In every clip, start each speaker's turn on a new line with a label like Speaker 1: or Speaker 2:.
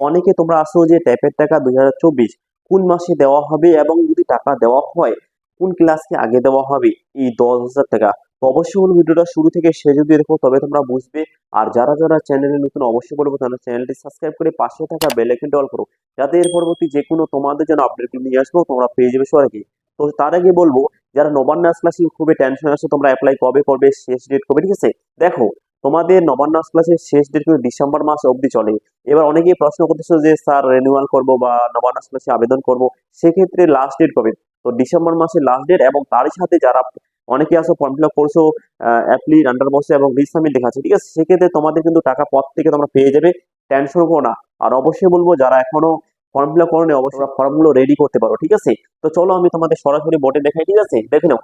Speaker 1: অনেকে তোমরা আসো যে ট্যাপের টাকা দু হাজার চব্বিশ কোন মাসে দেওয়া হবে এবং যদি টাকা দেওয়া হয়, কোন ক্লাসকে আগে দেওয়া হবে? এই দশ হাজার টাকা। তো অবশ্যই বলব ভিডিওটা শুরু থেকে শেষ যদি দেখো, তবে তোমরা বুঝবে। আর যারা যারা চ্যানেলে নতুন, অবশ্যই বলব তাহলে চ্যানেলটি সাবস্ক্রাইব করে পাশে থাকা বেল অল করো। যাতে এর পরবর্তী যে কোনো তোমাদের জন্য আপডেট নিয়ে আসব, তোমরা পেয়ে যাবে সবার আগে তো তার আগে বলব, যারা নবান্ন ক্লাসে খুবই টেনশন আছে, তোমরা অ্যাপ্লাই কবে করবে, শেষ ডেট কবে, ঠিক আছে? দেখো তোমাদের নবান্ন ক্লাসের শেষ ডেট কিন্তু ডিসেম্বর মাস অবধি চলে। এবার অনেকেই প্রশ্ন করতেছো যে, স্যার রেনিউয়াল করব বা নবান্ন ক্লাসে আবেদন করব? সেক্ষেত্রে লাস্ট ডেট কবে? তো ডিসেম্বর মাসের লাস্ট ডেট এবং তার সাথে যারা অনেকে আসো ফর্ম ফিল আপ করছ অ্যাপ্লিট আন্ডার বসে এবং রিসামিট দেখাচ্ছে ঠিক আছে? সেক্ষেত্রে তোমাদের কিন্তু টাকা পথ থেকে তোমরা পেয়ে যাবে টেনশন করো না। আর অবশ্যই বলব, যারা এখনও ফর্ম ফিল আপ করোনি, অবশ্যই ফর্মগুলো রেডি করতে পারো, ঠিক আছে? তো চলো আমি তোমাদের সরাসরি বোর্ডে দেখাই, ঠিক আছে? দেখে নাও।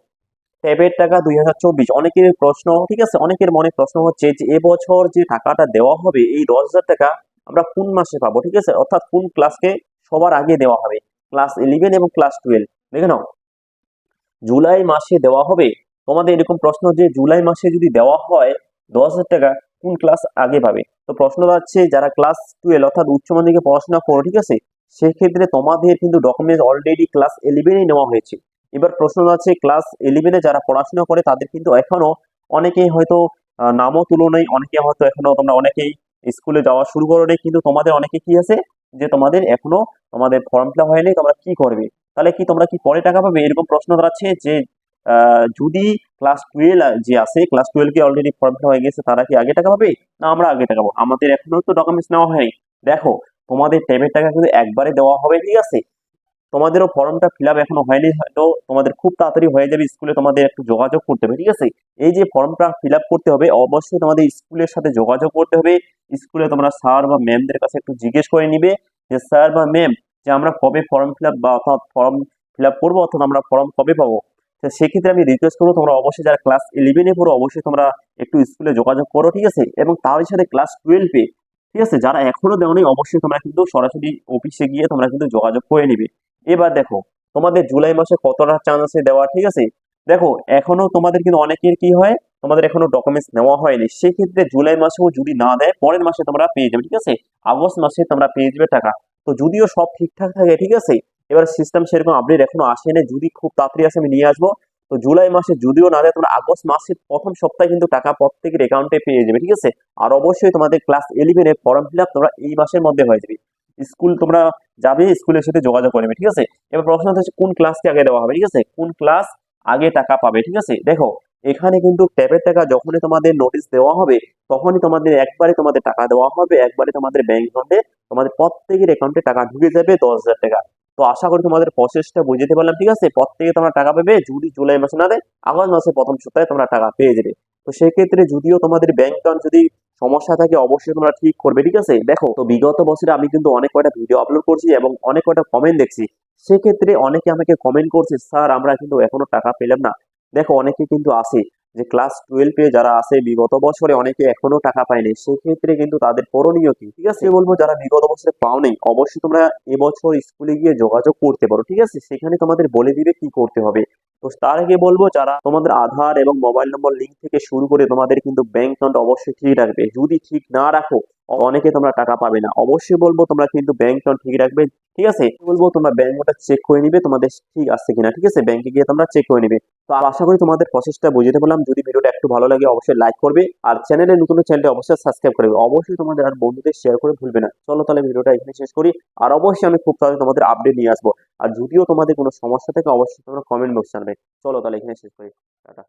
Speaker 1: ট্যাবের টাকা দুই হাজার চব্বিশ। অনেকের প্রশ্ন, ঠিক আছে? অনেকের মনে প্রশ্ন হচ্ছে যে এবছর যে টাকাটা দেওয়া হবে, এই দশ হাজার টাকা আমরা কোন মাসে পাবো, ঠিক আছে? অর্থাৎ কোন ক্লাসকে সবার আগে দেওয়া হবে? ক্লাস ইলেভেন এবং ক্লাস টুয়েলভ দেখে নাও। জুলাই মাসে দেওয়া হবে? তোমাদের এরকম প্রশ্ন যে, জুলাই মাসে যদি দেওয়া হয় দশ হাজার টাকা, কোন ক্লাস আগে পাবে? তো প্রশ্ন হচ্ছে যারা ক্লাস টুয়েলভ অর্থাৎ উচ্চ মাধ্যমিকে পড়াশোনা করো, ঠিক আছে? সেক্ষেত্রে তোমাদের কিন্তু ডকুমেন্টস অলরেডি ক্লাস ইলেভেনেই নেওয়া হয়েছে। এবার প্রশ্ন আছে ক্লাস ইলেভেনে যারা পড়াশোনা করে, তাদের কিন্তু এখনও অনেকেই হয়তো নামও তুলো নেই অনেকে হয়তো এখনও তোমরা অনেকেই স্কুলে যাওয়া শুরু করো নেই কিন্তু তোমাদের অনেকে কি আছে? যে তোমাদের এখনও তোমাদের ফর্ম ফিল হয়নি, তোমরা কি করবে? তাহলে কি তোমরা কি পরে টাকা পাবে? এরকম প্রশ্ন দাঁড়াচ্ছে যে যদি ক্লাস টুয়েলভ যে আছে ক্লাস টুয়েলভ কে অলরেডি ফর্ম ফিল হয়ে গেছে, তারা কি আগে টাকা পাবে? না, আমরা আগে টাকা পাবো। আমাদের এখনও তো ডকুমেন্টস নেওয়া হয়নি। দেখো, তোমাদের ট্যাবের টাকা কিন্তু একবারে দেওয়া হবে, ঠিক আছে? তোমাদেরও ফর্মটা ফিল আপ এখনও হয়নি, হয়তো তোমাদের খুব তাড়াতাড়ি হয়ে যাবে স্কুলে তোমাদের একটু যোগাযোগ করতে হবে, ঠিক আছে? এই যে ফর্মটা ফিল করতে হবে, অবশ্যই তোমাদের স্কুলের সাথে যোগাযোগ করতে হবে। স্কুলে তোমরা স্যার বা ম্যামদের কাছে একটু জিজ্ঞেস করে নিবে যে স্যার বা ম্যাম যে আমরা কবে ফর্ম ফিল বা ফর্ম ফিল আপ করব অর্থাৎ আমরা ফর্ম কবে পাবো? তো সেক্ষেত্রে আমি রিকোয়েস্ট করব তোমরা অবশ্যই যারা ক্লাস ইলেভেনে পড়ো, অবশ্যই তোমরা একটু স্কুলে যোগাযোগ করো, ঠিক আছে? এবং তার সাথে ক্লাস টুয়েলভে ঠিক আছে? যারা এখনও দেওনি, অবশ্যই তোমরা কিন্তু সরাসরি অফিসে গিয়ে তোমরা কিন্তু যোগাযোগ করে নিবে। এবার দেখো, তোমাদের জুলাই মাসে কতটা চান্স আছে দেওয়া, ঠিক আছে? দেখো, এখনও তোমাদের কিন্তু অনেকের কি হয়, তোমাদের এখনও ডকুমেন্টস নেওয়া হয়নি। সেক্ষেত্রে জুলাই মাসেও যদি না দেয়, পরের মাসে তোমরা পেয়ে যাবে, ঠিক আছে? আগস্ট মাসে তোমরা পেয়ে যাবে টাকা। তো যদিও সব ঠিকঠাক থাকে, ঠিক আছে? এবার সিস্টেম সেরকম আপডেট এখনও আসেনি যদি খুব তাড়াতাড়ি আসে, আমি নিয়ে আসব। তো জুলাই মাসে যদিও না দেয়, তোমরা আগস্ট মাসের প্রথম সপ্তাহে কিন্তু টাকা প্রত্যেকের অ্যাকাউন্টে পেয়ে যাবে, ঠিক আছে? আর অবশ্যই তোমাদের ক্লাস ইলেভেনের ফর্ম ফিল তোমরা এই মাসের মধ্যে হয়ে যাবে। স্কুল তোমরা যাবে, স্কুলের সাথে যোগাযোগ করবে ঠিক আছে? এবার প্রশ্ন হচ্ছে কোন ক্লাসকে আগে দেওয়া হবে, ঠিক আছে? কোন ক্লাস আগে টাকা পাবে, ঠিক আছে? দেখো, এখানে কিন্তু ট্যাবের টাকা যখনই তোমাদের নোটিশ দেওয়া হবে, তখনই তোমাদের একবারে তোমাদের টাকা দেওয়া হবে, একবারে তোমাদের ব্যাংক অ্যাকাউন্টে তোমাদের প্রত্যেকের অ্যাকাউন্টে টাকা ঢুকে যাবে দশ হাজার টাকা। তো আশা করি তোমাদের প্রসেসটা বুঝতে পারলাম, ঠিক আছে? প্রত্যেকে তোমরা টাকা পাবে, যদি জুলাই মাসে না দেয়, আগস্ট মাসে প্রথম সপ্তাহে তোমরা টাকা পেয়ে যাবে। তো সেক্ষেত্রে যদিও তোমাদের ব্যাংক অ্যাকাউন্ট যদি সমস্যা থাকে, অবশ্যই তোমরা ঠিক করবে, ঠিক আছে? দেখো, তো বিগত বছরে আমি কিন্তু অনেক কয়টা ভিডিও আপলোড করছি এবং অনেক কয়টা কমেন্ট দেখছি। সেক্ষেত্রে অনেকে আমাকে কমেন্ট করছে, স্যার, আমরা কিন্তু এখনও টাকা পেলাম না। দেখো, অনেকে কিন্তু আসে যে ক্লাস টুয়েলভে যারা আছে, বিগত বছরে অনেকে এখনও টাকা পায়নি। সেক্ষেত্রে কিন্তু তাদের করণীয় কি? ঠিক আছে? বলব, যারা বিগত বছরে পাও নেই অবশ্যই তোমরা এবছর স্কুলে গিয়ে যোগাযোগ করতে পারো, ঠিক আছে? সেখানে তোমাদের বলে দিবে কি করতে হবে। তো তার আগে বলব, যারা তোমাদের আধার এবং মোবাইল নম্বর লিঙ্ক থেকে শুরু করে তোমাদের কিন্তু ব্যাংক অ্যাকাউন্ট অবশ্যই ঠিক রাখবে। যদি ঠিক না রাখো অনেকে তোমরা টাকা পাবে না। অবশ্যই বলব তোমরা কিন্তু ব্যাংক অ্যাকাউন্ট ঠিক রাখবে, ঠিক আছে? বলব তোমরা ব্যাংক অ্যাকাউন্টটা চেক করে নিবে, তোমাদের ঠিক আছে কিনা, ঠিক আছে? ব্যাংকে গিয়ে তোমরা চেক করে নিবে। তো আশা করি তোমাদের প্রসেসটা বুঝতে পারলাম যদি ভিডিওটা একটু ভালো লাগে, অবশ্যই লাইক করবে। আর চ্যানেলে নতুন চ্যানেলটা অবশ্যই সাবস্ক্রাইব করবে অবশ্যই তোমাদের আর বন্ধুদের শেয়ার করে ভুলবে না। চলো তাহলে ভিডিওটা এখানে শেষ করি। আর অবশ্যই আমি খুব তাড়াতাড়ি তোমাদের আপডেট নিয়ে আসব। আর যদিও তোমাদের কোনো সমস্যা থাকে, অবশ্যই তোমরা কমেন্ট বক্সে জানাবে। চলো তাহলে এখানে শেষ করি। টাটা।